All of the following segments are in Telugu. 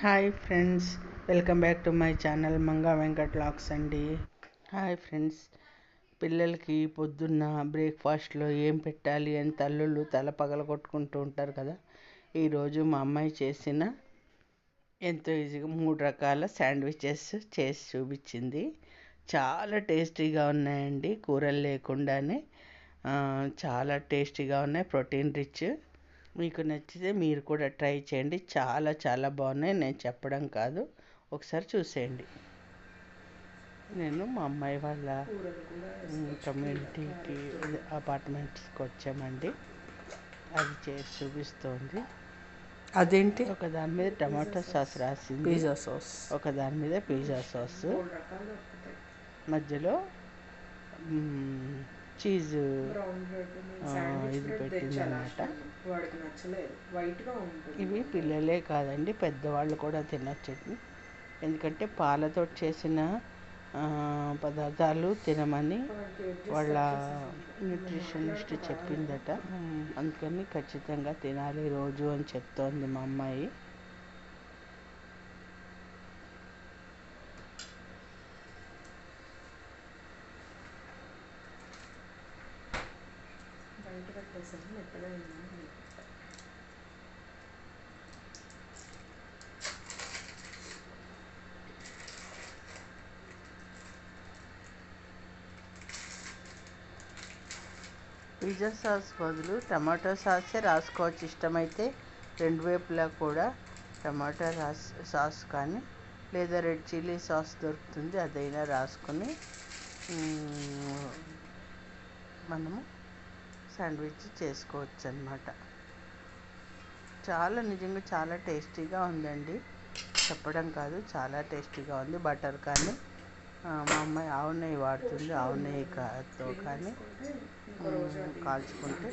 Hi friends welcome back to my channel Manga Venkat lakhs అండి. హాయ్ ఫ్రెండ్స్ పిల్లలకి పొద్దున్న బ్రేక్ఫాస్ట్లో ఏం పెట్టాలి అని తల్లులు తల పగల కొట్టుకుంటూ ఉంటారు కదా. ఈరోజు మా అమ్మాయి చేసిన ఎంతో ఈజీగా మూడు రకాల శాండ్విచెస్ చేసి చూపించింది. చాలా టేస్టీగా ఉన్నాయండి కూరలు లేకుండానే. చాలా టేస్టీగా ఉన్నాయి ప్రోటీన్ రిచ్. మీకు నచ్చితే మీరు కూడా ట్రై చేయండి. చాలా చాలా బాగున్నాయి. నేను చెప్పడం కాదు. ఒకసారి చూసేయండి. నేను మా అమ్మాయి వాళ్ళ కమ్యూనిటీకి అపార్ట్మెంట్స్కి వచ్చామండి. అది చేసి చూపిస్తోంది. అదేంటి? ఒక దాని మీద టమాటో సాస్ రాసింది. Pizza sauce. ఒక దాని మీద పిజ్జా సాస్. మధ్యలో చీజ్. ఇది పెట్టింది అనమాట వాడికి నచ్చలేదు. ఉంటుంది. ఇవి పిల్లలే కాదండి పెద్దవాళ్ళు కూడా తినొచ్చు ఎందుకంటే పాలతో చేసిన పదార్థాలు తినమని వాళ్ళ న్యూట్రిషనిస్ట్ చెప్పిందట. మ్, అందుకని ఖచ్చితంగా తినాలి రోజు అని చెప్తోంది మా అమ్మాయి. బయట పెట్టేసాను మెత్తగా అయిందని పిజ్జా సాస్ బదులు టమాటో సాసే రాసుకోవచ్చు. ఇష్టమైతే రెండు వైపులా కూడా టమాటా రాస్ సాస్ కానీ లేదా రెడ్ చిల్లీ సాస్ దొరుకుతుంది అదైనా రాసుకొని మనము శాండ్విచ్ చేసుకోవచ్చు అనమాట చాలా నిజంగా చాలా టేస్టీగా ఉందండి. చెప్పడం కాదు చాలా టేస్టీగా ఉంది. బటర్ కానీ మా అమ్మాయి ఆవు నెయ్యి వాడుతుంది. ఆవు నెయ్యి కానీ కాల్చుకుంటే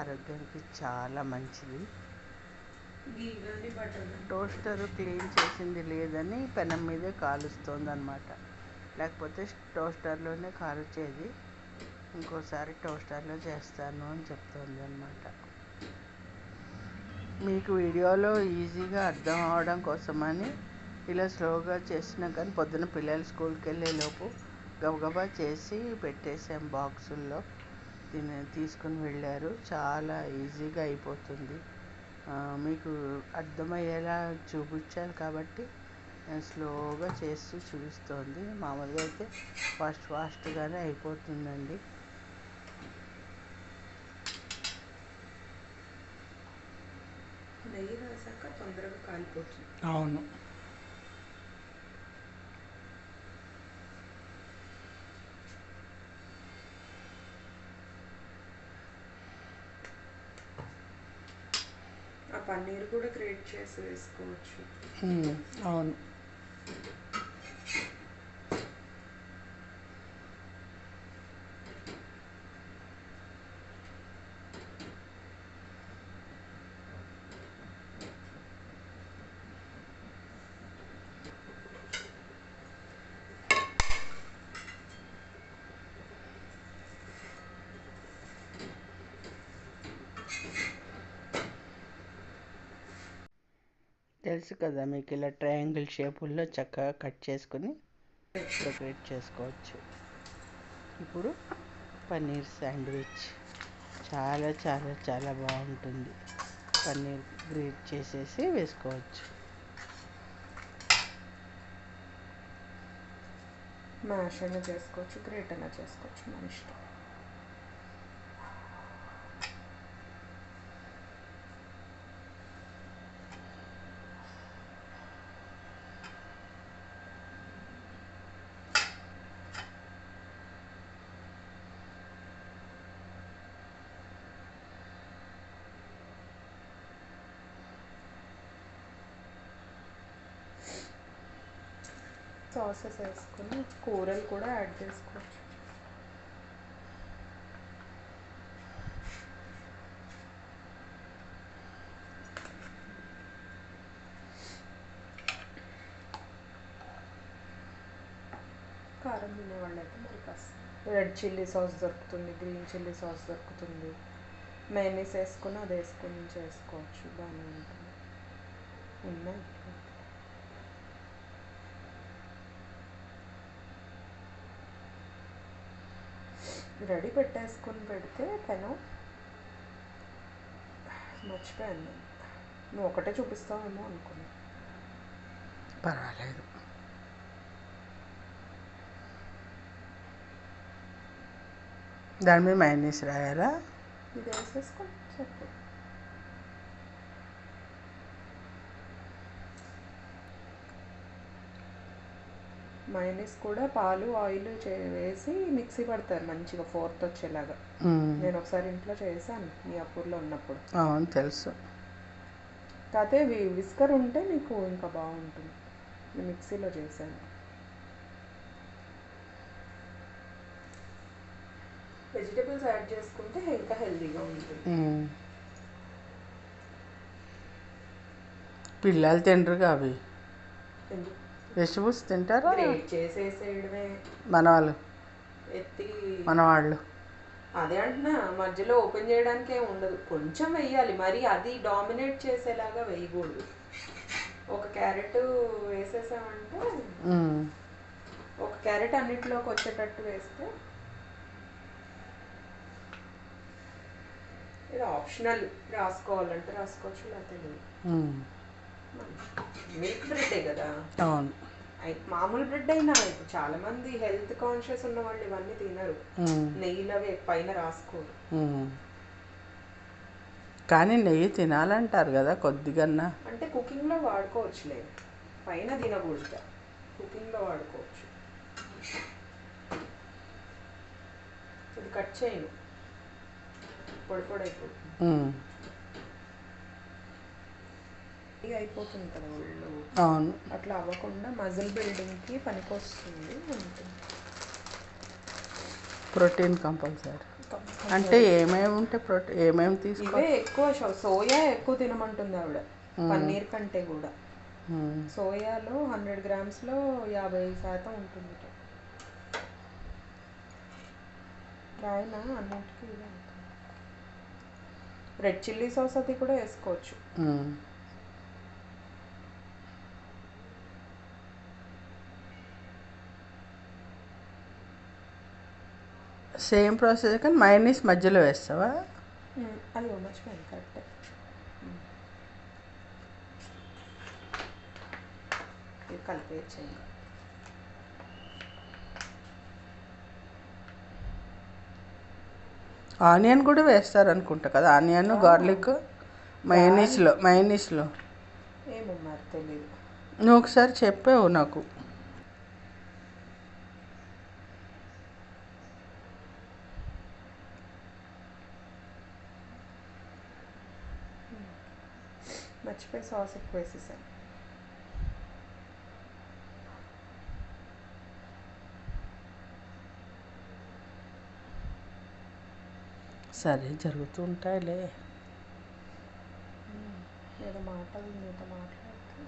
ఆరోగ్యానికి చాలా మంచిది. టోస్టర్ క్లీన్ చేసింది లేదని పెనం మీదే కాలుస్తుంది అనమాట లేకపోతే టోస్టర్లోనే కాల్చేది. ఇంకోసారి టోస్టర్లో చేస్తాను అని చెప్తుంది అనమాట మీకు వీడియోలో ఈజీగా అర్థం అవడం కోసమని ఇలా స్లోగా చేసినా కానీ పొద్దున పిల్లలు స్కూల్కి వెళ్ళేలోపు గబగబా చేసి పెట్టేసాం బాక్సుల్లో. తిని తీసుకుని వెళ్ళారు. చాలా ఈజీగా అయిపోతుంది. మీకు అర్థమయ్యేలా చూపించాను కాబట్టి స్లోగా చేస్తూ చూపిస్తోంది. మామూలుగా అయితే ఫాస్ట్ ఫాస్ట్గానే అయిపోతుందండి. నెయ్యి రాసాక తొందరగా కాలిపోతుంది. అవును. ఆ పన్నీర్ కూడా గ్రేట్ చేసి వేసుకోవచ్చు. అవును. తెలుసు కదా మీకు ఇలా ట్రయాంగిల్ షేపుల్లో చక్కగా కట్ చేసుకుని డెకరేట్ చేసుకోవచ్చు. ఇప్పుడు పన్నీర్ శాండ్విచ్. చాలా చాలా చాలా బాగుంటుంది. పన్నీర్ గ్రేట్ చేసేసి వేసుకోవచ్చు. మ్యాష్ అయినా చేసుకోవచ్చు గ్రేట్ అయినా చేసుకోవచ్చు మన ఇష్టం. సాసెస్ వేసుకొని కూరలు కూడా యాడ్ చేసుకోవచ్చు. కారం తినేవాళ్ళు అయితే మరి కాస్త. రెడ్ చిల్లీ సాస్ దొరుకుతుంది గ్రీన్ చిల్లీ సాస్ దొరుకుతుంది. మేనేస్ వేసుకుని అది వేసుకొని చేసుకోవచ్చు బాగానే ఉంటుంది. ఉన్నాయి. రెడీ పెట్టేసుకొని పెడితే పెనం మర్చిపోయాను. నేను. నువ్వు ఒకటే చూపిస్తావేమో అనుకున్నా. పర్వాలేదు. దాని మీద మైనస్ రాయాలా? ఇది వేసేసుకో చెప్పు. మైనస్ కూడా పాలు ఆయిల్ వేసి మిక్సీ పడతారు మంచిగా ఫోర్త్ వచ్చేలాగా. నేను ఒకసారి ఇంట్లో చేశాను మీ అప్పూర్లో ఉన్నప్పుడు. అవును తెలుసు. కాకపోతే విస్కర్ ఉంటే నీకు ఇంకా బాగుంటుంది. నేను మిక్సీలో చేశాను. వెజిటేబుల్స్ యాడ్ చేసుకుంటే ఇంకా హెల్తీగా ఉంటుంది. పిల్లలు తినరుగా అవి? ఎందుకు? వెజిటబుల్స్ తింటారా? గ్రేట్ చేసేసేయడమే. మన వాళ్ళు ఎత్తి మన వాళ్ళు అదే అంటున్నా మధ్యలో ఓపెన్ చేయడానికి ఏం ఉండదు. కొంచెం వెయ్యాలి మరి అది డామినేట్ చేసేలాగా వేయకూడదు ఒక క్యారెట్ వేసేసామంటే. ఒక క్యారెట్ అన్నిటిలోకి వచ్చేటట్టు వేస్తే ఇది ఆప్షనల్. రాసుకోవాలంటే రాసుకోవచ్చు లేకపోతే. మిల్క్ బ్రెడ్డే కదా? అవును. మామూలు బ్రెడ్ అయినా ఇప్పుడు చాలా మంది హెల్త్ కాన్షియస్ ఉన్న వాళ్ళు ఇవన్నీ తినరు. నెయ్యిలో అవి పైన రాసుకోరు. కానీ నెయ్యి తినాలంటారు కదా కొద్దిగన్నా. అంటే కుకింగ్లో వాడుకోవచ్చులే. పైన తినకూడదు. కుకింగ్లో వాడుకోవచ్చు. ఇది కట్ చేయను. పొడి అయిపోతుంది. అయిపోతుంది కదా ఒళ్ళు. అవును. అట్లా అవ్వకుండా మజిల్ బిల్డింగ్కి పనికొస్తుంది ఉంటుంది ప్రోటీన్ కంపల్సరీ. అంటే ఏమేమి ఉంటే ప్రోటీన్ ఏమేమి తీసుకో ఇవే ఎక్కువ సోయా ఎక్కువ తినమంటుంది ఆవిడ. పన్నీర్ కంటే కూడా. సోయాలో హండ్రెడ్ గ్రామ్స్లో యాభై శాతం ఉంటుంది రాయినా అన్నింటికి రెడ్ చిల్లీ సాస్ అది కూడా వేసుకోవచ్చు. సేమ్ ప్రాసెస్ కానీ మైనస్ మధ్యలో వేస్తావా? అది మర్చిపోయాను కరెక్టే. కలిపేయచ్చు ఇంకా ఆనియన్ కూడా వేస్తారు అనుకుంటా కదా ఆనియన్ గార్లిక్ మైనీస్లో మైనీస్లో ఏమో మరి తెలీదు. నువ్వు ఒకసారి చెప్పావు నాకు. మర్చిపోయి సాస్ ఎక్కువ వేసేసాను. సరే జరుగుతూ ఉంటాయిలే. ఏదో మాటలు మీతో మాట్లాడుతూ.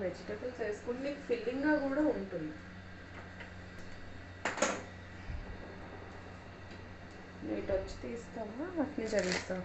వెజిటేబుల్స్ వేసుకుంటే నీకు ఫిల్లింగ్గా కూడా ఉంటుంది. నీట్ వచ్చి తీస్తావా? అట్లే చదివిస్తావా?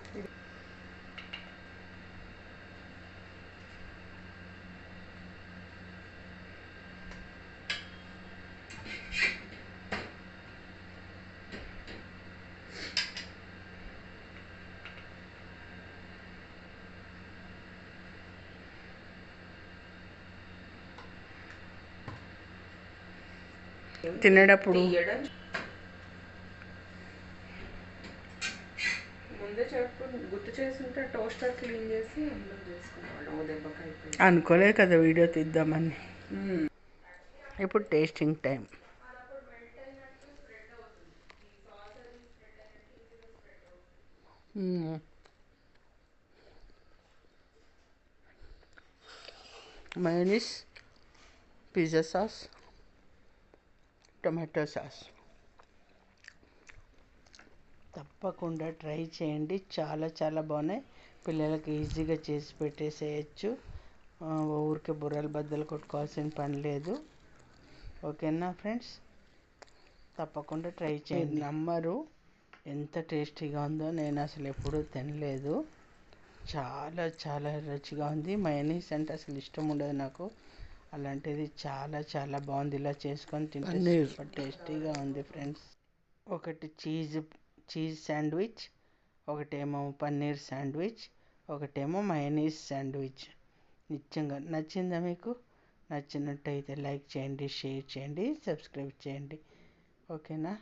తినేటప్పుడు ముందే చెప్పు గుర్తు చేస్తుంటే టోస్టర్ క్లీన్ చేసి దెబ్బకి అయిపోయింది. అనుకోలే కదా వీడియో తీద్దామని. ఇప్పుడు tasting time mayonnaise pizza sauce tomato sauce తప్పకుండా ట్రై చేయండి. చాలా చాలా బాగున్నాయి. పిల్లలకి ఈజీగా చేసి పెట్టేసేయచ్చు. ఊరికే బుర్రలు బద్దలు కొట్టుకోవాల్సిన పని లేదు. ఓకేనా ఫ్రెండ్స్? తప్పకుండా ట్రై చేయండి. నమ్మరు ఎంత టేస్టీగా ఉందో. నేను అసలు ఎప్పుడూ తినలేదు. చాలా చాలా రుచిగా ఉంది. మయోనీస్ అంటే అసలు ఇష్టం ఉండదు నాకు. అలాంటిది చాలా చాలా బాగుంది. ఇలా చేసుకొని తింటే టేస్టీగా ఉంది ఫ్రెండ్స్. ఒకటి చీజ్ చీజ్ శాండ్విచ్ ఒకటేమో పన్నీర్ శాండ్విచ్ ఒకటేమో మయోనీస్ శాండ్విచ్. నిజంగా నచ్చిందా మీకు? నచ్చినట్టయితే లైక్ చేయండి షేర్ చేయండి సబ్స్క్రైబ్ చేయండి. ఓకేనా?